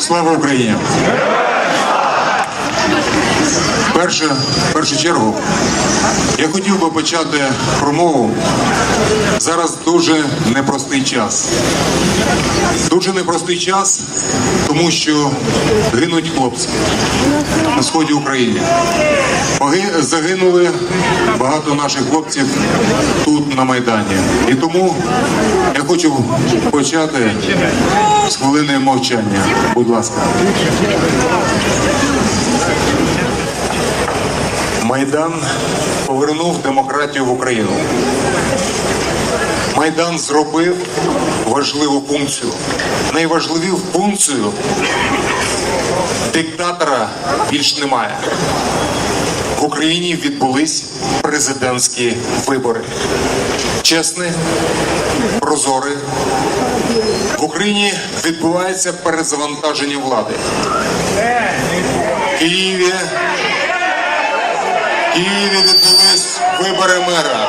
Слава Україні! Перше, в першу чергу, я хотів би почати промову. Зараз дуже непростий час. Дуже непростий час, тому що гинуть хлопці на сході України. Загинули багато наших хлопців тут на Майдані. І тому я хочу почати з хвилини мовчання. Будь ласка. Майдан повернув демократію в Україну. Майдан зробив важливу функцію. Найважливішу функцію диктатора більш немає. В Україні відбулись президентські вибори. Чесні, прозорі. В Україні відбувається перезавантаження влади. В Києві в Києві відбулись вибори мера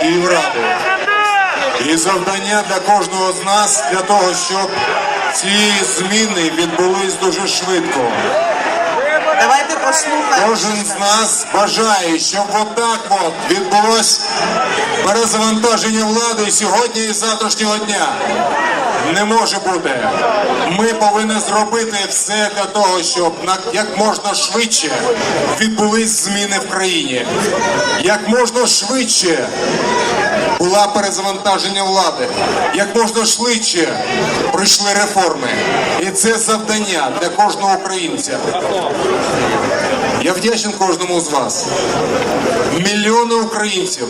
Київради. І завдання для кожного з нас для того, щоб ці зміни відбулись дуже швидко. Давайте послухаємо. Кожен з нас бажає, щоб отак от відбулось перезавантаження влади сьогодні і завтрашнього дня. Не може бути. Ми повинні зробити все для того, щоб як можна швидше відбулись зміни в країні. Як можна швидше була перезавантаження влади. Як можна швидше пройшли реформи. І це завдання для кожного українця. Я вдячний кожному з вас. Мільйони українців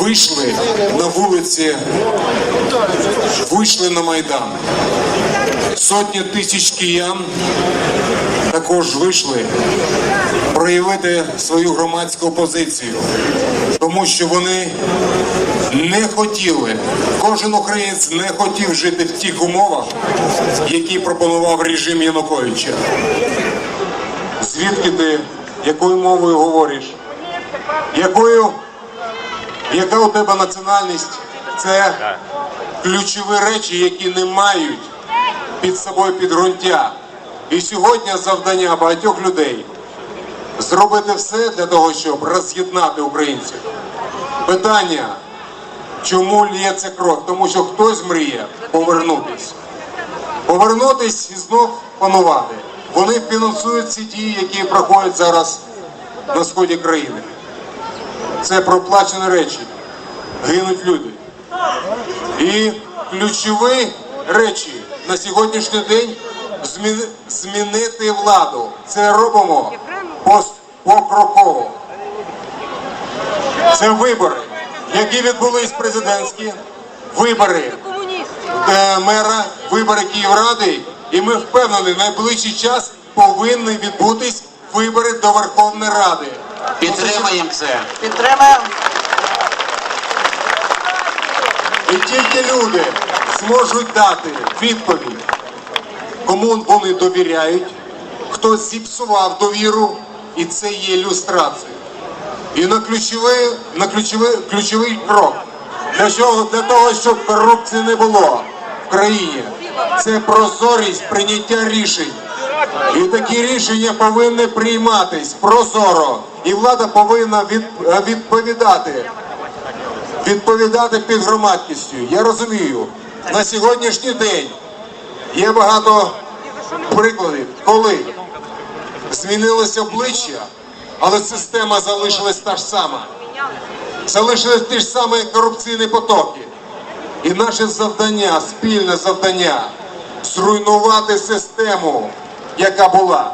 вийшли на вулиці, вийшли на Майдан. Сотні тисяч киян також вийшли проявити свою громадську позицію, тому що вони не хотіли, кожен українець не хотів жити в тих умовах, які пропонував режим Януковича. Звідки ти, якою мовою говориш? Якою, яка у тебе національність? Це ключові речі, які не мають під собою підґрунтя. І сьогодні завдання багатьох людей зробити все для того, щоб роз'єднати українців. Питання, чому лється кров? Тому що хтось мріє повернутись. Повернутись і знов панувати. Вони фінансують ці дії, які проходять зараз на сході країни. Це проплачені речі. Гинуть люди. І ключові речі на сьогоднішній день зміни- змінити владу. Це робимо покроково. Це вибори, які відбулись президентські, вибори е, мера, вибори Київради, і ми впевнені, в найближчий час повинні відбутись вибори до Верховної Ради. Підтримаємо це. Підтримаємо. І тільки люди зможуть дати відповідь, кому вони довіряють, хто зіпсував довіру, і це є люстрація. І на ключовий, на ключовий, ключовий крок для чого для того, щоб корупції не було в країні. Це прозорість прийняття рішень. І такі рішення повинні прийматись прозоро, і влада повинна від, відповідати відповідати під громадськістю. Я розумію, на сьогоднішній день є багато прикладів, коли змінилося обличчя, але система залишилась та ж сама. Залишились ті ж самі корупційні потоки. І наше завдання, спільне завдання зруйнувати систему, яка була.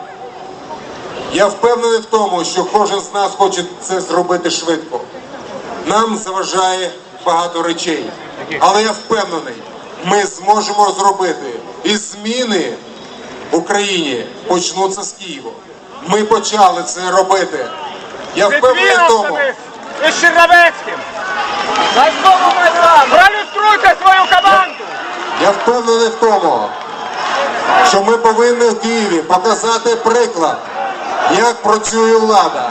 Я впевнений в тому, що кожен з нас хоче це зробити швидко. Нам заважає багато речей. Але я впевнений, ми зможемо зробити. І зміни в Україні почнуться з Києва. Ми почали це робити. Я впевнений в тому. Підвіровцями і Черновецьким. На знову Майдан. Проілюструйте свою команду. Я впевнений в тому, що ми повинні в Києві показати приклад, як працює влада.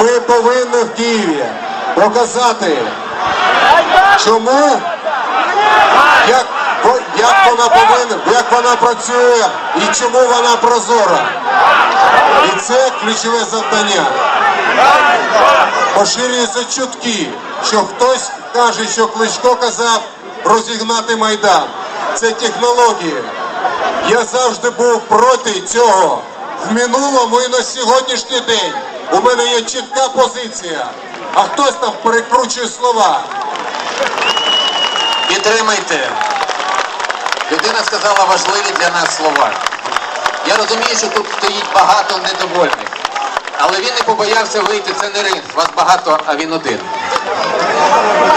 Ми повинні в Києві показати, чому, як, як вона повинна, як вона працює і чому вона прозора. І це ключове завдання. Поширюються чутки, що хтось каже, що Кличко казав розігнати Майдан. Це технології. Я завжди був проти цього. В минулому і на сьогоднішній день у мене є чітка позиція, а хтось там перекручує слова. Підтримайте. Людина сказала важливі для нас слова. Я розумію, що тут стоїть багато недовольних. Але він не побоявся вийти, це не ринг. Вас багато, а він один.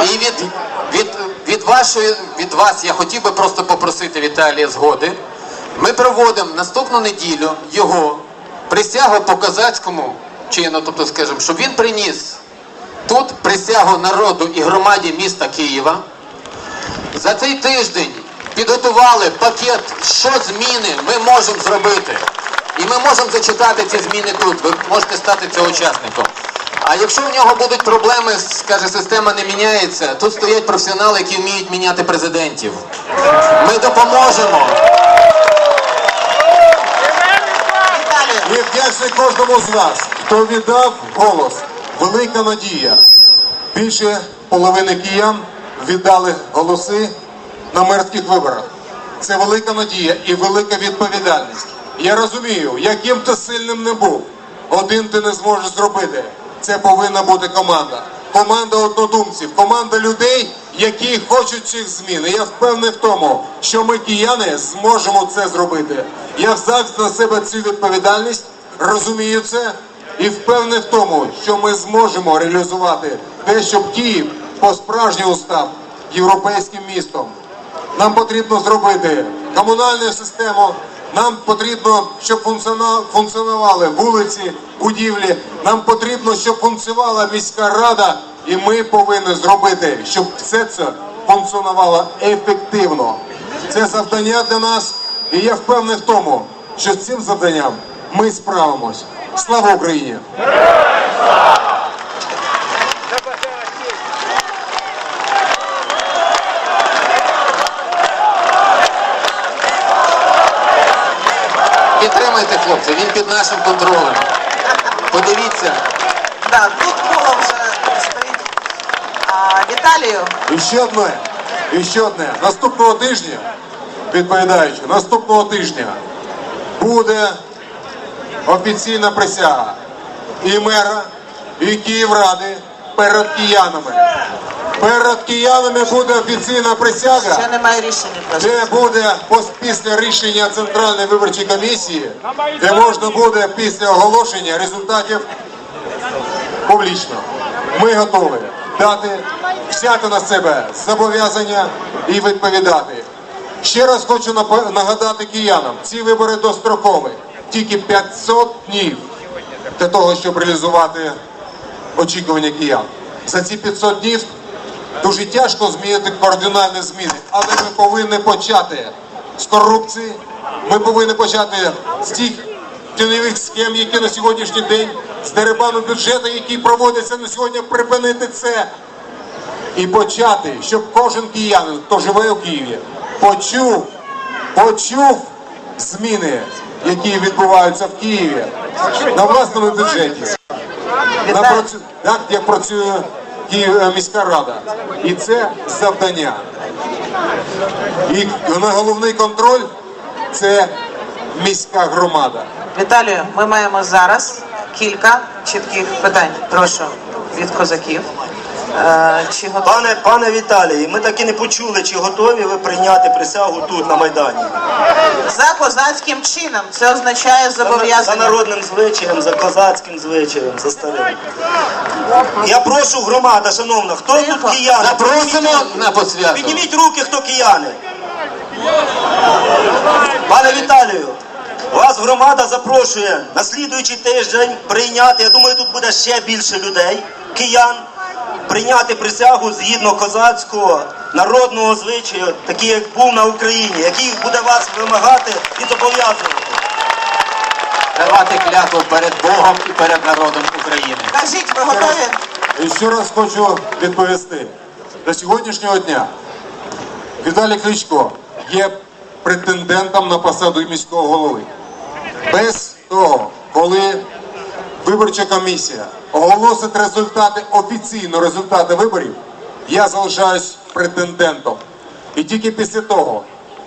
І від, від, від, вашої, від вас я хотів би просто попросити Віталія згоди. Ми проводимо наступну неділю його присягу по козацькому чину, тобто, скажімо, щоб він приніс тут присягу народу і громаді міста Києва. За цей тиждень підготували пакет, що зміни ми можемо зробити. І ми можемо зачитати ці зміни тут. Ви можете стати цього учасником. А якщо в нього будуть проблеми, скаже, система не міняється, тут стоять професіонали, які вміють міняти президентів. Ми допоможемо. Віталію, І вдячний кожному з вас, хто віддав голос. Велика надія. Більше половини киян віддали голоси на мирських виборах. Це велика надія і велика відповідальність. Я розумію, яким ти сильним не був, один ти не зможеш зробити. Це повинна бути команда. Команда однодумців, команда людей, які хочуть цих змін. І я впевнений в тому, що ми, кияни, зможемо це зробити. Я взяв на себе цю відповідальність, розумію це і впевнений в тому, що ми зможемо реалізувати те, щоб Київ по-справжньому став європейським містом. Нам потрібно зробити комунальну систему. Нам потрібно, щоб функціонували вулиці, будівлі. Нам потрібно, щоб функціонувала міська рада, і ми повинні зробити, щоб все це функціонувало ефективно. Це завдання для нас, і я впевнений в тому, що з цим завданням ми справимось. Слава Україні! Підтримайте, хлопці, він під нашим контролем. Подивіться. да, тут коло вже стоїть. А, Віталію, І ще одне, і ще одне. Наступного тижня, відповідаючи, наступного тижня буде офіційна присяга і мера, і Київради перед киянами. Перед киянами буде офіційна ще присяга, немає рішення де буде після рішення Центральної виборчої комісії, де можна буде після оголошення результатів публічно. Ми готові дати, взяти на себе зобов'язання і відповідати. Ще раз хочу нагадати киянам, ці вибори дострокові, тільки 500 днів для того, щоб реалізувати очікування киян. За ці 500 днів дуже тяжко змінити кардинальні зміни, але ми повинні почати з корупції, ми повинні почати з тих тіньових схем, які на сьогоднішній день, з дерибану бюджету, який проводиться на сьогодні, припинити це. І почати, щоб кожен киянин, хто живе у Києві, почув, почув зміни, які відбуваються в Києві на власному бюджеті. На працю... так, як працює е, міська рада. І це завдання. І головний контроль це міська громада. Віталію, ми маємо зараз кілька чітких питань. Прошу від козаків. Чи готові? Пане, пане Віталій, ми так і не почули, чи готові ви прийняти присягу тут, на Майдані. За козацьким чином це означає За, за народним звичаєм, за козацьким звичаєм, за старим. Я прошу громада, шановна, хто тут Тихо. кияни? Запросимо на посвяту. Підніміть руки, хто кияни. Пане Віталію, вас громада запрошує на слідуючий тиждень прийняти, я думаю, тут буде ще більше людей, киян, прийняти присягу згідно козацького народного звичаю, такий як був на Україні, який буде вас вимагати і зобов'язувати. Давати клятву перед Богом і перед народом України. Кажіть, ви готові? І ще раз хочу відповісти. До сьогоднішнього дня Віталій Кличко є претендентом на посаду міського голови. Без того, коли виборча комісія оголосить результати офіційно результати виборів, я залишаюсь претендентом. І тільки після того,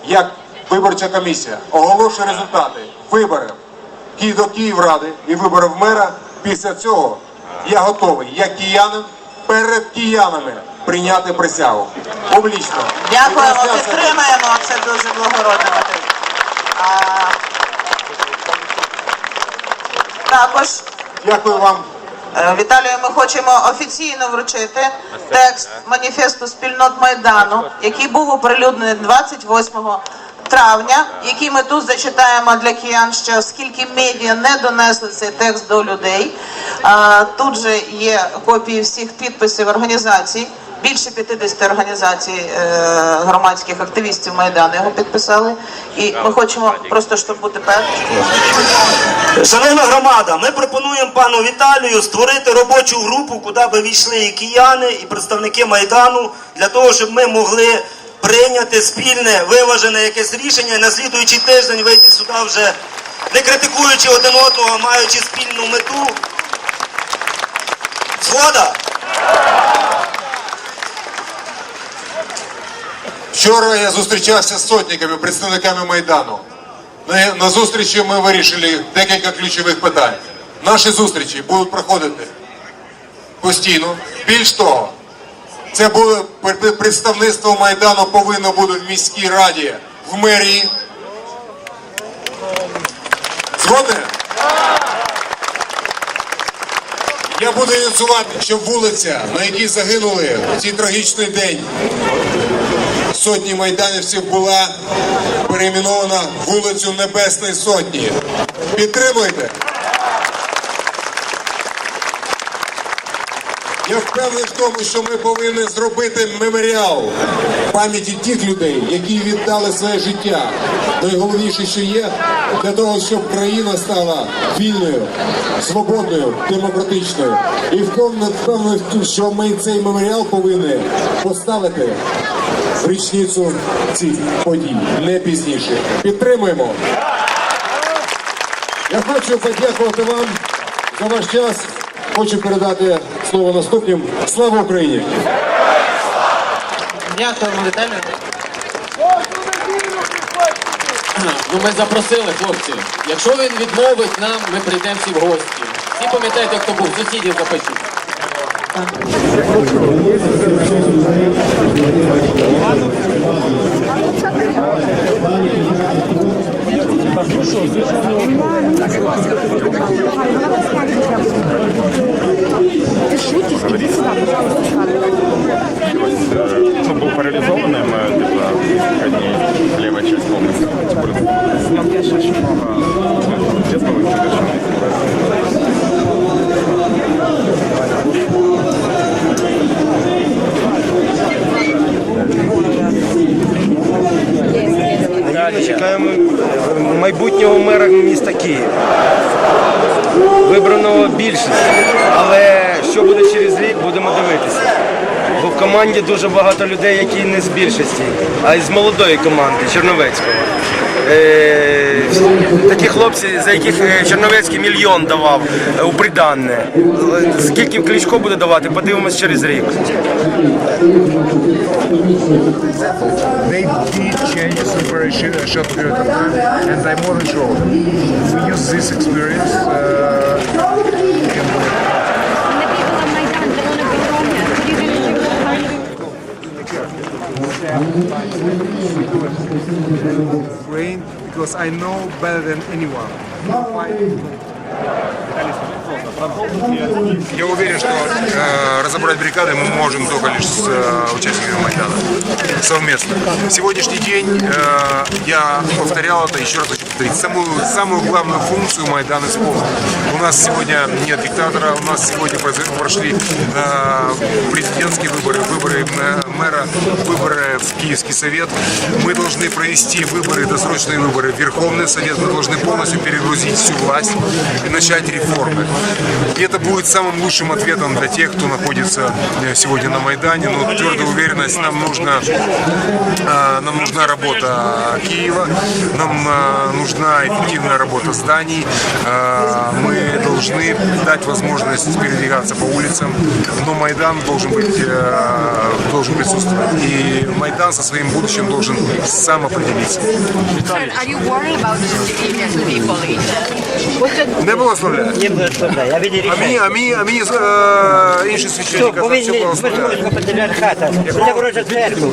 як виборча комісія оголошує результати виборів Ки- до Київради і виборів мера, після цього я готовий, як киянин, перед киянами прийняти присягу. Публічно. Дякуємо, І підтримаємо. Це дуже. А, також Дякую вам. Е, Віталію, ми хочемо офіційно вручити текст маніфесту спільнот Майдану, який був оприлюднений 28 травня, який ми тут зачитаємо для киян, що оскільки медіа не донесли цей текст до людей. Тут же є копії всіх підписів організацій. Більше 50 організацій е, громадських активістів Майдану його підписали. І ми хочемо просто, щоб бути певні. Шановна громада, ми пропонуємо пану Віталію створити робочу групу, куди би війшли і кияни, і представники Майдану, для того, щоб ми могли прийняти спільне, виважене якесь рішення і на слідуючий тиждень вийти сюди вже не критикуючи один одного, а маючи спільну мету. Згода? Вчора я зустрічався з сотниками, представниками Майдану. На, зустрічі ми вирішили декілька ключових питань. Наші зустрічі будуть проходити постійно. Більш того, це буде представництво Майдану повинно бути в міській раді, в мерії. Згодні? Я буду ініціювати, щоб вулиця, на якій загинули в цей трагічний день сотні майданівців була перейменована вулицю Небесної Сотні. Підтримуйте. Я впевнений в тому, що ми повинні зробити меморіал пам'яті тих людей, які віддали своє життя. Найголовніше, що є, для того, щоб країна стала вільною, свободною, демократичною. І впевнений, що ми цей меморіал повинні поставити річницю цих подій, не пізніше. Підтримуємо. Я хочу подякувати вам за ваш час. Хочу передати слово наступним. Слава Україні! Дякуємо, Віталію. Ну ми запросили хлопці. Якщо він відмовить нам, ми прийдемо всі в гості. Всі пам'ятаєте, хто був, сусідів Ти шутиш, іди сюди, пожалуйста. Був паралізованим, типа, кілька днів, ліва часть повністю. Нам теж дуже багато. Чесно, ви чудовищно. Чекаємо майбутнього мера міста Києва. Вибраного більшість. Але що буде через рік, будемо дивитися. Бо в команді дуже багато людей, які не з більшості, а із молодої команди Черновецького. Е, такі хлопці, за яких е, Черновецький мільйон давав е, у приданне. Скільки Кличко буде давати, подивимось через рік. They did changes in very sh- short period of time, and I'm more sure we use this experience, uh, Ukraine because I know better than anyone. Я уверен, что э, разобрать бригады мы можем только лишь с э, участниками Майдана совместно. Сегодняшний день э, я повторял это, еще раз хочу повторить. Самую, самую главную функцию Майдан исполнил. У нас сегодня нет диктатора, у нас сегодня прошли э, президентские выборы, выборы мэ- мэра, выборы в Киевский совет. Мы должны провести выборы, досрочные выборы в Верховный совет. Мы должны полностью перегрузить всю власть и начать реформы. И это будет самым лучшим ответом для тех, кто находится э, сегодня на Майдане. Но твердая уверенность, нам нужна, э, нам нужна работа Киева, нам э, нужна эффективная работа зданий. Э, Мы должны дать возможность передвигаться по улицам, но Майдан должен быть, э, должен присутствовать. И Майдан со своим будущим должен сам определиться. Are you worried about the civilians to be bullied? Не благословляю. Не благословляю, а він А мені, а мені, а мені е, інший священник Бо казав, він що не благословляє. Московського патріархата. Це ворожа церква.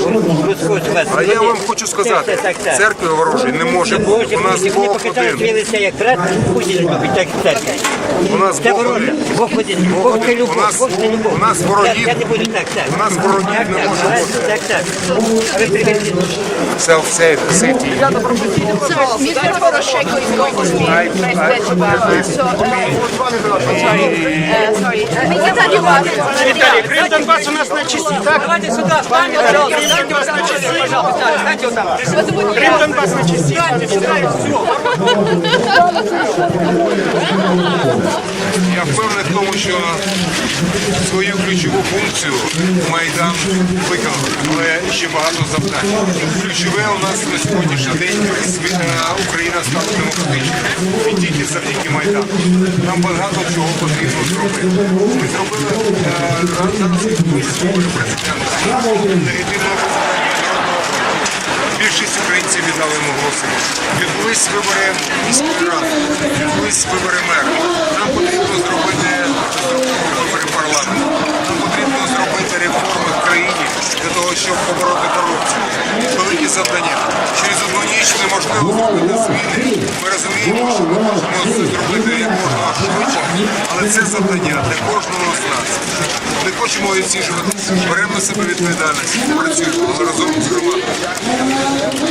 Московська вас. А я вам хочу сказати, Так, так, так. церкви ворожої не може бути. У нас Вони Бог покидають свої один. лиця як брат, Путін любить, так і церква. У нас Це Бог ворожа. один. Бог один. Бог це У любов. нас- Бог це любов. у нас Я- ворогів- Я не буду так, так. у нас ворогів Так, не так, може так, бути. Так, так. А ви привезли. Self-safety. Mr. Poroshenko is going to be president Obama. So, uh, sorry. Uh, sorry. Uh, Віталій вас. Крым Донбасс у нас на часы. Так? Давайте сюда, встаньте, пожалуйста. Встаньте у нас на часы, пожалуйста. Встаньте вот там. Крым Донбасс на часы. Я впевнений в тому, що свою ключову функцію Майдан виконав, але ще багато завдань. Ключове у нас на сьогоднішній день е, Україна стала демократичною. І тільки завдяки Майдану. Нам багато чого потрібно зробити. Ми зробили е, зараз президента. Більшість українців віддали йому голоси. Відбулись вибори міської ради, відбулись вибори мера. Нам потрібно зробити вибори парламенту. Нам потрібно зробити реформи в країні для того, щоб побороти корупцію. Великі завдання. Через одну ніч неможливо зробити зміни. Ми розуміємо, що ми можемо це зробити як можна швидше, але це завдання для кожного з нас. Не хочемо відсіжуватися, беремо на себе відповідальність, працюємо, разом з громадою.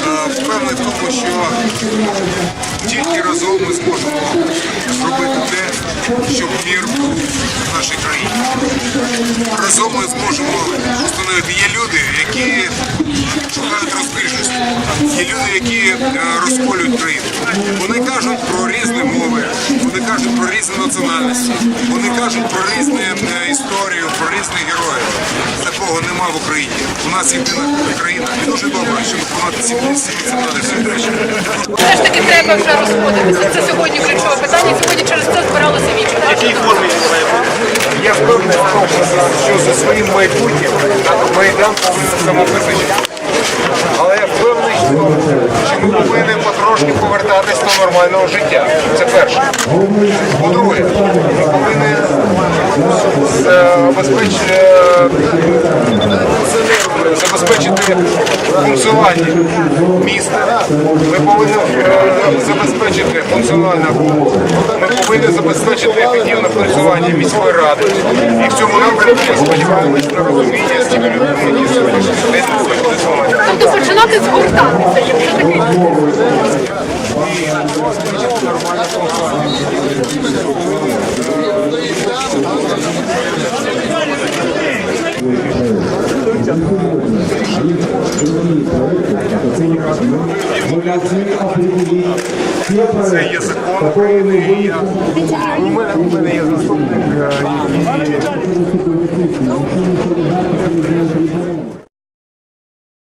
Е, Впевнений в тому, що тільки разом ми зможемо зробити щоб мір був в нашій країні. Разом ми зможемо встановити. Є люди, які шукають розбіжності. Є люди, які е, розколюють країну. Вони кажуть про різні мови, вони кажуть про різні національності, вони кажуть про різні е, історію, про різних героїв. Такого нема в Україні. У нас єдина країна. І дуже добре, що понад 70 всі речі. Все ж таки треба вже розходитися. Це сьогодні ключове питання. Сьогодні через це збиралися вічі. має бути? Я впевнений що за своїм майбутнім Майдан повинен самовизначити. Але я впевнений що ми повинні потрошки повертатись до нормального життя. Це перше. По-друге, ми повинні забезпечити, забезпечити функціонування міста. Ми повинні е, забезпечити функціональне ми повинні забезпечити ефективне функціонування міської ради. І в цьому напрямку ми сподіваємось на розуміння з тими людьми, які сьогодні десь. Тобто починати згортатися. Це є закон і я- У мене, у мене є заступник, е, який